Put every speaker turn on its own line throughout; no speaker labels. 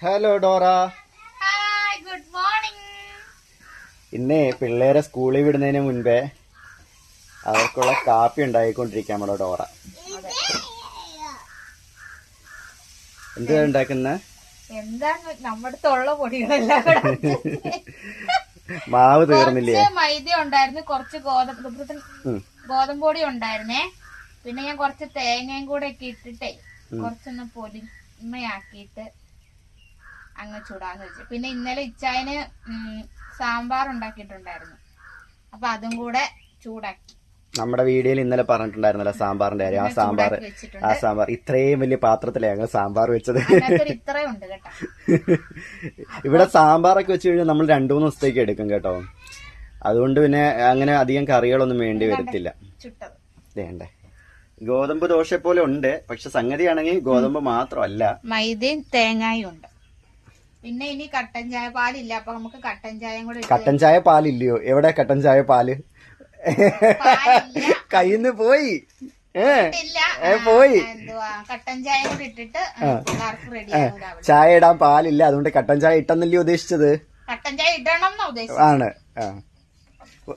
Hello Dora
good morning
ഇന്ന് പിള്ളേരെ സ്കൂളിൽ വിടുന്നതിന് മുൻപേ അവർക്കുള്ള കാപ്പി ഉണ്ടാക്കിക്കൊണ്ടിരിക്കുക നമ്മുടെ ഡോറ എന്താ ഉണ്ടാക്കുന്ന?
എന്താണ് നമ്മുടെ പൊടികളെല്ലാം
മാവ് തീർന്നില്ലേ?
മൈദ ഉണ്ടായിരുന്നു കുറച്ച് ഗോതമ്പ്. ഗോതമ്പ് പൊടി ഉണ്ടായിരുന്നേ. പിന്നെ ഞാൻ കുറച്ച് തേങ്ങയും കൂടെ ഒക്കെ ഇട്ടിട്ടേ കുറച്ചൊന്ന് പൊലിമയാക്കിയിട്ട് അങ്ങ് ചൂടാന്ന് വെച്ചു. പിന്നെ ഇന്നലെ ഇച്ചായന് സാമ്പാർ ഉണ്ടാക്കിയിട്ടുണ്ടായിരുന്നു. അപ്പൊ അതും കൂടെ ചൂടാക്കി.
നമ്മുടെ വീഡിയോയിൽ ഇന്നലെ പറഞ്ഞിട്ടുണ്ടായിരുന്നല്ലോ സാമ്പാറിന്റെ കാര്യം. ആ സാമ്പാർ ആ സാമ്പാർ ഇത്രയും വലിയ പാത്രത്തിലേ ഞങ്ങൾ സാമ്പാർ വെച്ചത്. ഇവിടെ സാമ്പാറൊക്കെ വെച്ച് കഴിഞ്ഞാൽ നമ്മൾ രണ്ടു മൂന്ന് ദിവസത്തേക്ക് എടുക്കും കേട്ടോ. അതുകൊണ്ട് പിന്നെ അങ്ങനെ അധികം കറികളൊന്നും വേണ്ടി വരത്തില്ല. വേണ്ടേ. ഗോതമ്പ് ദോശ പോലെ ഉണ്ട്. പക്ഷെ സംഗതിയാണെങ്കിൽ ഗോതമ്പ് മാത്രമല്ല.
മൈദയും തേങ്ങായും ഉണ്ട്. പിന്നെ ഇനി കട്ടൻ ചായ പാലില്ല അപ്പൊ നമുക്ക് കട്ടൻ ചായ കൂടെ
കട്ടൻ ചായ പാലില്ലയോ? എവിടെ കട്ടൻ ചായ
പാൽ?
കയ്യിന്ന് പോയി. പോയി.
കട്ടൻ ചായ കൂടെ ഇട്ടിട്ട്
ചായ ഇടാൻ പാലില്ല. അതുകൊണ്ട് കട്ടൻ ചായ ഇട്ടെന്നല്ലേ ഉദ്ദേശിച്ചത്?
കട്ടൻ ചായ ഇടണം
ആണ് ആ.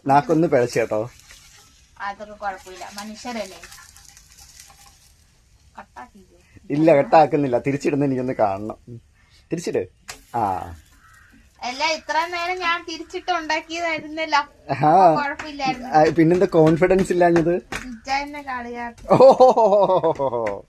നാക്കൊന്ന് പിഴച്ചു കേട്ടോ.
അതൊക്കെ കുഴപ്പമില്ല. മനുഷ്യരല്ലേ.
ഇല്ല കെട്ടാക്കുന്നില്ല. തിരിച്ചിടുന്ന എനിക്കൊന്ന് കാണണം. തിരിച്ചിട്. ആ.
അല്ല ഇത്രയും നേരം ഞാൻ തിരിച്ചിട്ട് ഉണ്ടാക്കിയതായിരുന്നല്ലോ.
ആ. പിന്നെന്താ കോൺഫിഡൻസ് ഇല്ലാഞ്ഞത്? ഓ